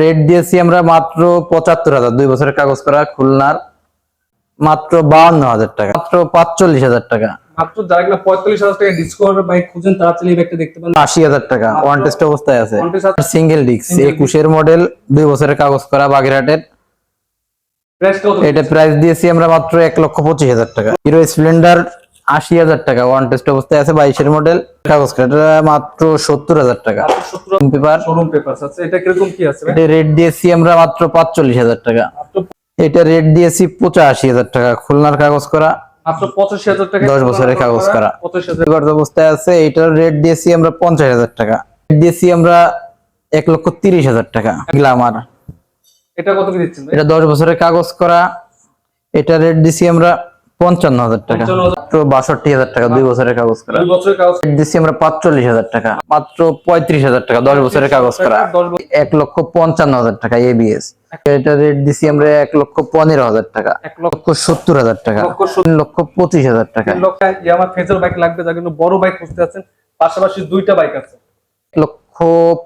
Rate দিয়েছি আমরা মাত্র পঁচাত্তর হাজার দুই বছরের কাগজ করা খুলনার মাত্র বাউন্ন হাজার টাকা মাত্র পাঁচচল্লিশ হাজার টাকা। মাত্র যারা কিনা পঁয়তাল্লিশ হাজার টাকা ডিসকভার বাইক খুঁজেন তারা চাইলে এই দেখতে পারেন। আশি হাজার টাকা ওয়ান টেস্ট অবস্থায় আছে। সিঙ্গেল ডিস্ক একুশের মডেল দুই বছরের কাগজ করা বাগেরহাটের। এটা প্রাইস দিয়েছি আমরা মাত্র এক লক্ষ পঁচিশ হাজার টাকা। হিরো স্প্লেন্ডার আশি হাজার টাকা। ওয়ান টেস্ট অবস্থায় আছে বাইশের মডেল কাগজ করা এটা মাত্র সত্তর হাজার টাকা পেপার শোরুম পেপার আছে। এটা কীরকম কি আছে এটা রেট দিয়েছি আমরা মাত্র পাঁচচল্লিশ হাজার টাকা। এটা রেট দিয়েছি পঁচাশি হাজার টাকা। খুলনার কাগজ করা। দশ বছরের কাগজ করা। অবস্থায় আছে। এটার রেট দিয়েছি আমরা পঞ্চাশ হাজার টাকা। দিয়েছি আমরা এক লক্ষ তিরিশ হাজার টাকা। গ্লামার এটা কত কি দিচ্ছেন এটা দশ বছরের কাগজ করা। এটা রেট দিছি আমরা পঞ্চান্ন হাজার টাকা। বাষট্টি হাজার টাকা দুই বছরের কাগজ করা। দিছি আমরা পাঁচচল্লিশ হাজার টাকা মাত্র পঁয়ত্রিশ হাজার টাকা দশ বছরের কাগজ করা। এক লক্ষ পঞ্চান্ন হাজার টাকা এবিএস এটা রেট দিছি আমরা এক লক্ষ পনেরো হাজার টাকা এক লক্ষ সত্তর হাজার টাকা লক্ষ লক্ষ পঁচিশ হাজার টাকা। ফেজার বাইক লাগবে যার জন্য বড় বাইক খুঁজতে আছেন পাশাপাশি দুইটা বাইক আছে। এক লক্ষ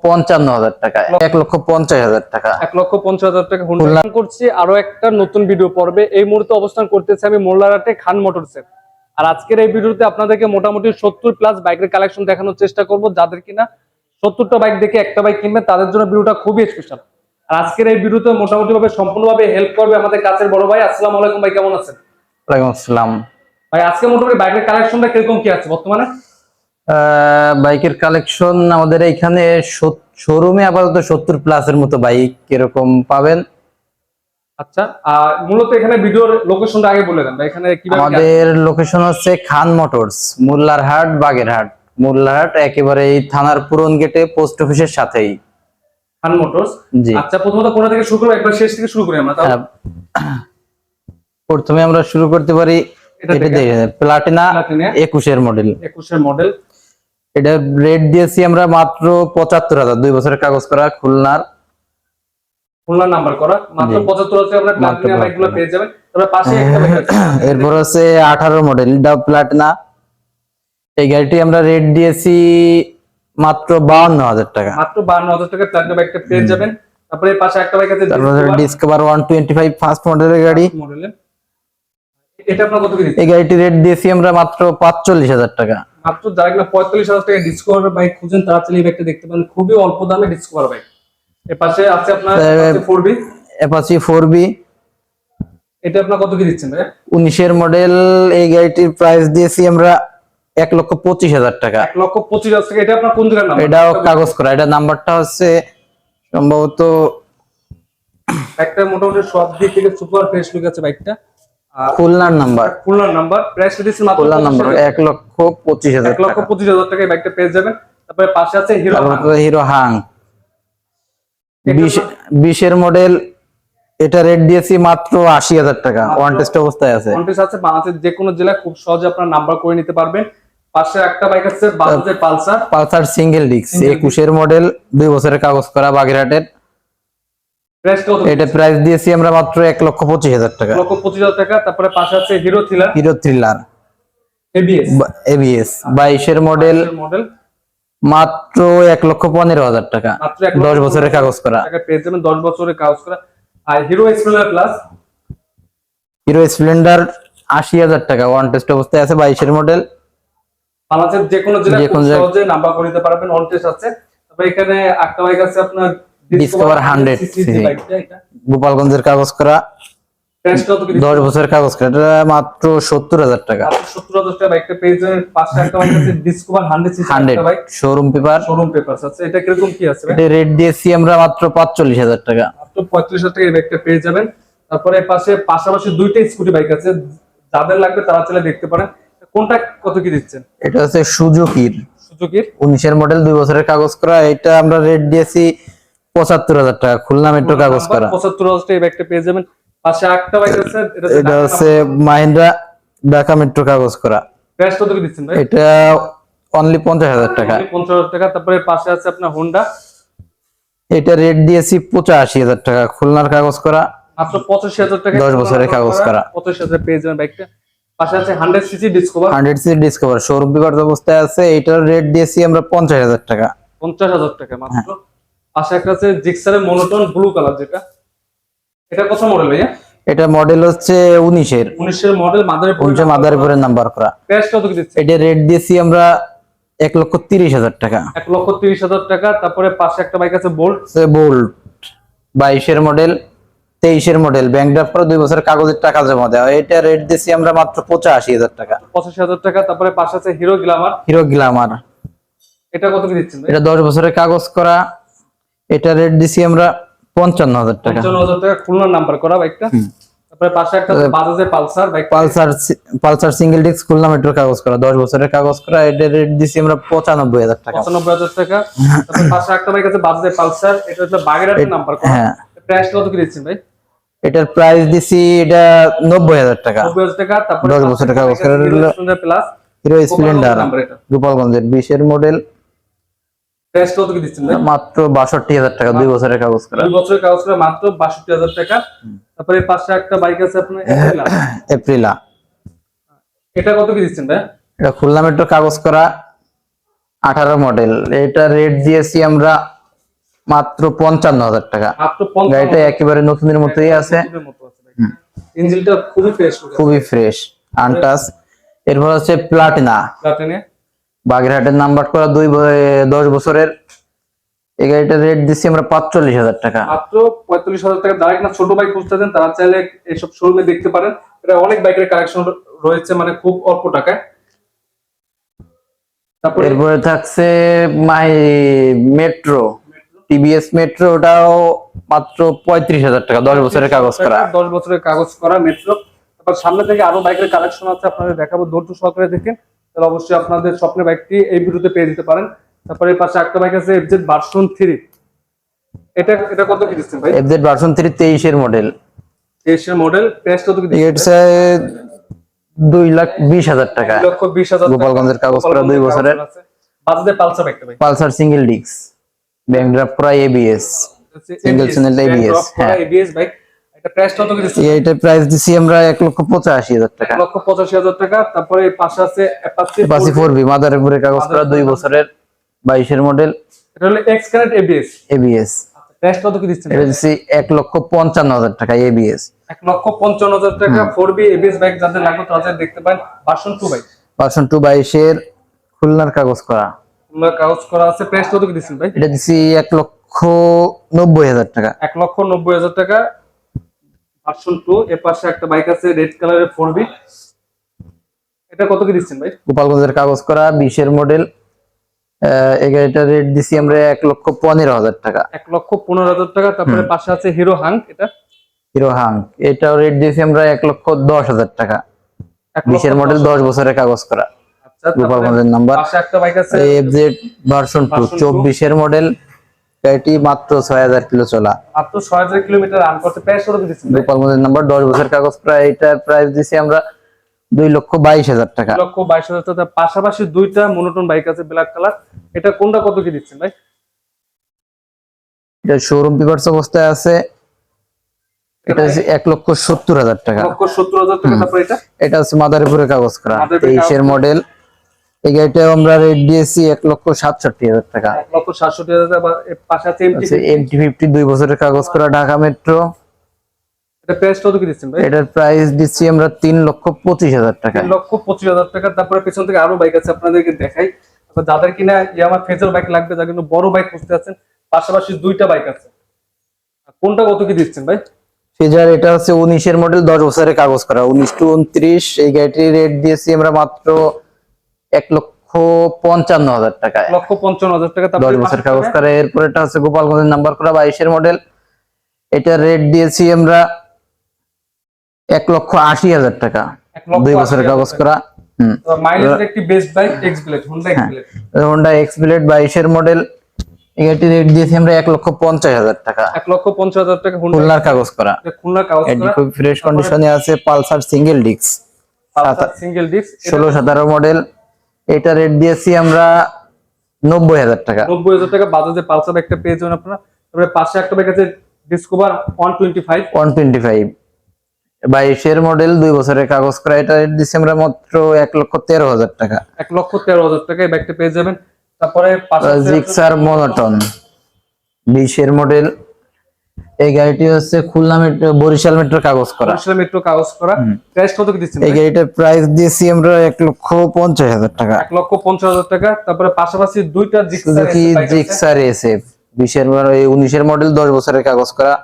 পঞ্চান্ন হাজার টাকা এক লক্ষ পঞ্চাশ হাজার টাকা। এক লক্ষ পঞ্চাশ হাজার টাকা হুন্ডা করছি। আরও একটা নতুন ভিডিও পর্বে। এই মুহূর্তে অবস্থান করতেছি আমি মোল্লারাটে খান মোটরসের আর আজকের এই ভিডিওতে আপনাদেরকে মোটামুটি সত্তর প্লাস বাইকের কালেকশন দেখানোর চেষ্টা করব। যাদের কিনা সত্তরটা বাইক দেখে একটা বাইক কিনবে তাদের জন্য ভিডিওটা খুবই স্পেশাল আর আজকের এই ভিডিওতে মোটামুটি ভাবে সম্পূর্ণভাবে হেল্প করবে আমাদের কাছের বড় ভাই। আসসালামু আলাইকুম ভাই কেমন আছেন? ওয়ালাইকুম আসসালাম। ভাই আজকে মোটামুটি বাইকের কালেকশনটা কীরকম কি আছে বর্তমানে? বাইকের কালেকশন আমাদের এইখানে শোরুমে আপাতত সত্তর প্লাসের মতো বাইক এরকম পাবেন। আচ্ছা আর মূলত এখানে ভিডিওর লোকেশনটা আগে বলে দেন এখানে কীভাবে কি আসবে? আমাদের লোকেশন হচ্ছে খান মোটরস মোল্লারহাট বাগেরহাট। মোল্লারহাট একেবারে থানার পুরন গেটে পোস্ট অফিসের সাথেই। খান মোটরস? জি। আচ্ছা প্রথমত কোথা থেকে শুরু করব একবার শেষ থেকে শুরু করি আমরা প্রথমে আমরা শুরু করতে পারি এটা প্লাটিনা মডেল একুশের মডেল এটা রেট দিয়েছি আমরা মাত্র পঁচাত্তর হাজার দুই বছরের কাগজ করা খুলনার। খুলনা নাম্বার করা মাত্র পঁচাত্তর হাজার আপনার প্লাটিনা বাইকগুলো 75 পেয়ে যাবেন। তবে পাশে একটা বাইক আছে। এরপর হচ্ছে আঠারো মডেল ডাব প্লাটিনা এই গাড়িটি আমরা রেট দিয়েছি মাত্র বাউন্ন হাজার টাকা। মাত্র বান্ন হাজার টাকা প্লাটিনা বাইকটা পেয়ে যাবেন। তারপরে পাশে একটা বাইক আছে Discover one twenty five first মডেলের গাড়ি। মডেলের এটা আপনার কত এই গাড়িটি রেট দিয়েছি আমরা মাত্র পাঁচচল্লিশ হাজার টাকা। মাত্র যারা কিনা পঁয়তাল্লিশ হাজার টাকা ডিসকভার বাইক খুঁজেন তারা এই বাইকটা দেখতে পারেন। খুবই অল্প দামে ডিসকভার বাইক এর পাশে আছে আপনার four B Apache four B এটা আপনার কত কি দিচ্ছেন ভাই উনিশের মডেল এই গাড়িটির প্রাইস দিয়েছি আমরা এক লক্ষ পঁচিশ হাজার টাকা। এক লক্ষ পঁচিশ হাজার টাকা। এটা আপনার কোন জায়গার নাম এটাও কাগজ করা। এটা নাম্বারটা হচ্ছে সম্ভবত একটা মোটামুটি সব দিক থেকে সুপার ফ্রেশ লুক আছে বাইকটা খুলনার নাম্বার। খুলনার নাম্বার প্রাইস দিচ্ছেন মাত্র খুলনার নাম্বার হাজার। এক লক্ষ পঁচিশ হাজার এক লক্ষ টাকা। পঁচিশ হাজার টাকায় বাইকটা পেয়ে যাবেন। তারপরে পাশে আছে হিরো হিরো হাং বিশ বিশের মডেল এটা রেট দিয়েছি মাত্র আশি হাজার টাকা। ওয়ান টেস্ট অবস্থায় আছে। কন্টেস্ট আছে বাংলাদেশের যে কোনো জেলায় খুব সহজে আপনার নাম্বার করে নিতে পারবেন। পাশে একটা বাইক আছে বাজাজের Pulsar Pulsar single disc Single একুশের মডেল দুই বছরের কাগজ করা বাগেরহাটের। এটা প্রাইস দিয়েছি আমরা মাত্র এক লক্ষ পঁচিশ হাজার টাকা। লক্ষ পঁচিশ হাজার টাকা তারপরে পাশে আছে Hero Thriller Hero Thriller ABS ABS বাইশের মডেল মডেল মাত্র এক লক্ষ পনেরো হাজার টাকা। দশ বছরের কাগজ করা। পেয়ে যাবেন দশ বছরের কাগজ করা। আর Hero Splendor plus Hero Splendor আশি হাজার টাকা। ওয়ান টেস্ট অবস্থায় আছে বাইশের মডেল বাংলাদেশের যে কোনো জেলায় নাম্বার করে নিতে পারবেন। টেস্ট আছে। তারপরে এখানে একটা বাইক আছে আপনার Discover 100 cc cc বাইকটা এটা গোপালগঞ্জের কাগজ করা দশ বছরের কাগজ করা এটা মাত্র সত্তর হাজার টাকা। সত্তর হাজার টাকা বাইকটা পেয়ে যাবেন। একটা বাইক আছে Discover hundred hundred showroom paper showroom papers আছে। এটা কীরকম কি আছে এটা রেট দিয়েছি আমরা মাত্র পাঁচচল্লিশ হাজার টাকা। মাত্র পঁয়ত্রিশ হাজার টাকা এই বাইকটা পেয়ে যাবেন। তারপরে পাশে পাশাপাশি দুইটা স্কুটি বাইক আছে। যাদের লাগবে তারা চলে দেখতে পারেন। কোনটা কত কি দিচ্ছেন? এটা হচ্ছে সুজুকির সুজুকির উনিশের মডেল দুই বছরের কাগজ করা। এটা আমরা রেট দিয়েছি পঁচাত্তর হাজার টাকা খুলনা মেট্রো কাগজ করা। পঁচাত্তর হাজার টাকা এই পেয়ে যাবেন। পাশে একটা বাইক আছে এটা হচ্ছে মাহিন্দ্রা ঢাকা মেট্রো কাগজ করা। প্রাইস কত কি দিচ্ছেন ভাই? এটা অনলি পঞ্চাশ হাজার টাকা। পঞ্চাশ হাজার টাকা তারপরে পাশে আছে আপনার হোন্ডা এটা রেট দিয়েছি পঁচাশি হাজার টাকা খুলনার কাগজ করা। মাত্র পঁচাশি হাজার টাকা দশ বছরের কাগজ করা। পঁচাশি হাজার পেয়ে যাবেন বাইকটা পাশে আছে hundred cc Discover hundred C Discover showroom paper অবস্থায় আছে এটার রেট দিয়েছি আমরা পঞ্চাশ হাজার টাকা। পঞ্চাশ হাজার টাকা মাত্র। পাশে একটা আছে জিক্সারের মনোটন ব্লু কালার যেটা। এটা কত মডেল ভাইয়া? এটা মডেল হচ্ছে উনিশের। উনিশের মডেল মাদারে উনিশে মাদারীপুরের নাম্বার করা। প্রাইস কত কি দিচ্ছে? এটা রেট দিয়েছি আমরা এক লক্ষ তিরিশ হাজার টাকা। এক লক্ষ তিরিশ হাজার টাকা তারপরে পাশে একটা বাইক আছে বোল্ট বোল্ট বাইশের মডেল তেইশের মডেল ব্যাংক ড্রাফট করে দুই বছরের কাগজের টাকা জমা দেওয়া। এটা রেট দিয়েছি আমরা মাত্র পঁচাশি হাজার টাকা। পঁচাশি হাজার টাকা তারপরে পাশে আছে হিরো গ্লামার হিরো গ্লামার এটা কত কি দিচ্ছেন এটা দশ বছরের কাগজ করা। এটা রেট দিছি আমরা পঞ্চান্ন হাজার টাকা। পঞ্চান্ন হাজার টাকা খুলনার নাম্বার করা বাইকটা। তারপরে পাশে একটা বাজাজের Pulsar bike Pulsar Pulsar single disc Khulna metro কাগজ করা দশ বছরের কাগজ করা এটা রেট দিছি আমরা পঁচানব্বই হাজার টাকা। পঁচানব্বই হাজার টাকা। তারপরে পাশে একটা বাইক আছে বাজাজের পালসার এটা হচ্ছে বাগেরহাটের নাম্বার করা। হ্যাঁ। প্রাইস কত কি দিচ্ছেন ভাই? এটার প্রাইস দিছি এটা নব্বই হাজার টাকা। নব্বই হাজার টাকা। তারপরে দশ বছরের কাগজ করা প্লাস হিরো স্প্লেন্ডার গোপালগঞ্জের বিশের মডেল প্রাইস কত কি দিচ্ছেন মাত্র টাকা দুই বছরের কাগজ করা। দুই বছরের কাগজ করে মাত্র বাষট্টি হাজার টাকা। তারপরে পাশে একটা বাইক আছে আপনার Aprilia। এপ্রিলা এটা কত কি দিচ্ছেন ভাই? এটা খুলনা মেট্রো কাগজ করা আঠারো মডেল। এটা রেট দিয়েছি আমরা মাত্র পঞ্চান্ন হাজার টাকা। মাত্র পঞ্চান্ন গাড়িটা একেবারে নতুনের মতোই আছে। ইঞ্জিনটা খুবই ফ্রেশ খুবই ফ্রেশ আনটাস। এরপর হচ্ছে প্লাটিনা প্লাটিনে বাগেরহাটের নাম্বার করা দুই দশ বছরের। এই গাড়িটার রেট দিচ্ছি আমরা পাঁচচল্লিশ হাজার টাকা। মাত্র পঁয়তাল্লিশ হাজার টাকা। যারা কিনা ছোট বাইক খুঁজতেছেন তারা চাইলে এইসব শোরুমে দেখতে পারেন। এটা অনেক বাইকের কালেকশন রয়েছে মানে খুব অল্প টাকায়। তারপরে এরপরে থাকছে মাই মেট্রো। টিভিএস মেট্রো ওটাও মাত্র পঁয়ত্রিশ হাজার টাকা দশ বছরের কাগজ করা। দশ বছরের কাগজ করা মেট্রো। তারপর সামনে থেকে আরও বাইকের কালেকশন আছে আপনাদের দেখাবো। ধৈর্য সহকারে দেখেন। তাহলে অবশ্যই আপনাদের স্বপ্নের বাইকটি এই ভিডিওতে পেয়ে দিতে পারেন। তারপরে পাশে একটা বাইক আছে এফজেড ভার্সন থ্রি এটা এটা কত কি দিচ্ছেন ভাই? এফজেড ভার্সন থ্রি তেইশের মডেল তেইশের মডেল প্রাইস কত কি দিচ্ছেন? দুই লাখ বিশ হাজার টাকা। লক্ষ বিশ হাজার গোপালগঞ্জের কাগজ করা দুই বছরের। আছে। বাজাজের পালসার একটা bike Pulsar single disc bank draft করা এবিএস Single channel ABS, হ্যাঁ। ABS bike. প্রাইস দিছি আমরা এক লক্ষ পঁচাশি হাজার টাকা। এক লক্ষ পঁচাশি হাজার টাকা তারপরে পাশে আছে অ্যাপাচি ফোর বি মাদারীপুরের কাগজ করা দুই বছরের বাইশের মডেল এটা হলো X current ABS ABS price কত কি দিচ্ছেন? এটা দিচ্ছি এক লক্ষ পঞ্চান্ন হাজার টাকা এবিএস এক লক্ষ পঞ্চান্ন হাজার টাকা ফোর বি এবিএস যাদের লাগবে তাদের দেখতে পারেন ভার্সন টু টু বাইশের খুলনার কাগজ করা। কাগজ করা আছে প্রাইস কত কি দিচ্ছেন ভাই? এটা দিচ্ছি এক লক্ষ নব্বই হাজার টাকা। এক লক্ষ নব্বই হাজার টাকা ভার্সন টু এর পাশে একটা বাইক আছে রেড কালারের ফোর বি। এটা কত কি দিচ্ছেন ভাই? গোপালগঞ্জের কাগজ করা বিশের মডেল এই গাড়িটার রেট দিছি আমরা এক লক্ষ পনেরো হাজার টাকা। এক লক্ষ পনেরো হাজার টাকা তারপরে পাশে আছে হিরো হাঙ্ক এটা? হিরো হাং এটাও রেট দিয়েছি আমরা এক লক্ষ দশ হাজার টাকা। বিশের মডেল দশ বছরের কাগজ করা। আচ্ছা গোপালগঞ্জের নাম্বার পাশে একটা বাইক আছে। FZ version two. চব্বিশের মডেল গাড়িটি মাত্র ছয় হাজার কিলো চলা। মাত্র ছয় হাজার কিলোমিটার রান করতে ভাই গোপালগঞ্জের নাম্বার দশ বছর কাগজ এটার প্রাইস দিছি আমরা দুই লক্ষ বাইশ হাজার টাকা। লক্ষ বাইশ হাজার টাকা। পাশাপাশি দুইটা মনোটন বাইক আছে ব্ল্যাক কালার এটা কোনটা কত কি দিচ্ছেন ভাই? এটা শোরুম পেপারস অবস্থায় আছে। এটা হচ্ছে এক লক্ষ সত্তর হাজার টাকা। লক্ষ সত্তর হাজার টাকা। তারপরে এটা? এটা হচ্ছে মাদারীপুরের কাগজ করা তেইশের মডেল এই গাড়িটা আমরা রেট দিয়েছি এক লক্ষ সাতষট্টি হাজার টাকা। এক লক্ষ সাতষট্টি হাজার টাকা বা- এর পাশে আছে এমটি এমটি ফিফটি দুই বছরের কাগজ করা ঢাকা মেট্রো প্রাইস এটার দিচ্ছি আমরা তিন লক্ষ পঁচিশ হাজার টাকা লক্ষ পঁচিশ হাজার টাকা। তারপরে পেছন থেকে আরও বাইক আছে আপনাদেরকে দেখাই। যাদের কিনা ইয়ামা ফেজার বাইক লাগবে যারা কিন্তু বড় বাইক খুঁজতে আছেন পাশাপাশি দুইটা বাইক আছে। কোনটা কত কি দিচ্ছেন ভাই? ফেজার এটা হচ্ছে উনিশের মডেল দশ বছরের কাগজ করা। উনিশ টু উনত্রিশ এই গাড়িটির রেট দিয়েছি আমরা মাত্র এক লক্ষ পঞ্চান্ন হাজার এক লক্ষ পঞ্চান্ন হাজার টাকা দশ বছর কাগজ করা এরপর এটা হচ্ছে গোপালগঞ্জের নাম্বার করা বাইশের মডেল। এটার রেট দিয়েছি আমরা এক লক্ষ আশি হাজার টাকা। দুই বছরের কাগজ করা। হোন্ডা এক্স ব্লেড হোন্ডা বাইশের মডেল। গাড়িটির রেট দিয়েছি আমরা এক লক্ষ পঞ্চাশ হাজার টাকা। এক লক্ষ পঞ্চাশ হাজার টাকা খুলনার কাগজ করা। খুলনা কাগজ এটি খুব ফ্রেশ কন্ডিশনে আছে Pulsar single disc single disc ষোলো সতেরো মডেল। এটা রেট দিয়েছি আমরা নব্বই হাজার টাকা। নব্বই হাজার টাকা বাজাজের পালসার একটা পেয়ে যাবেন আপনারা। তারপরে পাশে একটা বাইক আছে Discover one twenty five one twenty five বাইশের মডেল দুই বছরের কাগজ করা এটা রেট দিচ্ছি আমরা মাত্র এক লক্ষ তেরো হাজার টাকা। এক লক্ষ তেরো হাজার টাকা এই ব্যাগটা পেয়ে যাবেন। তারপরে জিক্সার মনোটন বিশের মডেল এই গাড়িটি হচ্ছে খুলনা মেট্রো বরিশাল মেট্রো কাগজ করা। বরিশাল মেট্রো কাগজ করা। প্রাইস কত কি দিচ্ছেন এই গাড়িটার প্রাইস দিয়েছি আমরা এক লক্ষ পঞ্চাশ হাজার টাকা। এক লক্ষ পঞ্চাশ হাজার টাকা। তারপরে পাশাপাশি দুইটা জিক্সার সুজুকি জিক্সার এসএফ বিশের এই উনিশের মডেল দশ বছরের কাগজ করা।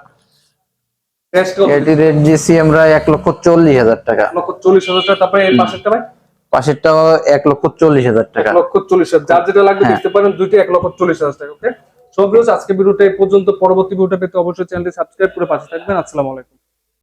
গাড়িটির রেট দিয়েছি আমরা এক লক্ষ চল্লিশ হাজার টাকা। এক লক্ষ চল্লিশ হাজার টাকা। তারপরে এর পাশেরটা ভাই? পাশেরটাও এক লক্ষ চল্লিশ হাজার এক টাকা। লক্ষ চল্লিশ হাজার। যার যেটা লাগবে হ্যাঁ। দেখতে পারেন দুইটা এক লক্ষ চল্লিশ হাজার টাকা ওকে সব আজকে ভিডিওটা এই পর্যন্ত। পরবর্তী ভিডিওটা পেতে অবশ্যই চ্যানেলটি সাবস্ক্রাইব করে পাশে থাকবেন। আসসালামু আলাইকুম।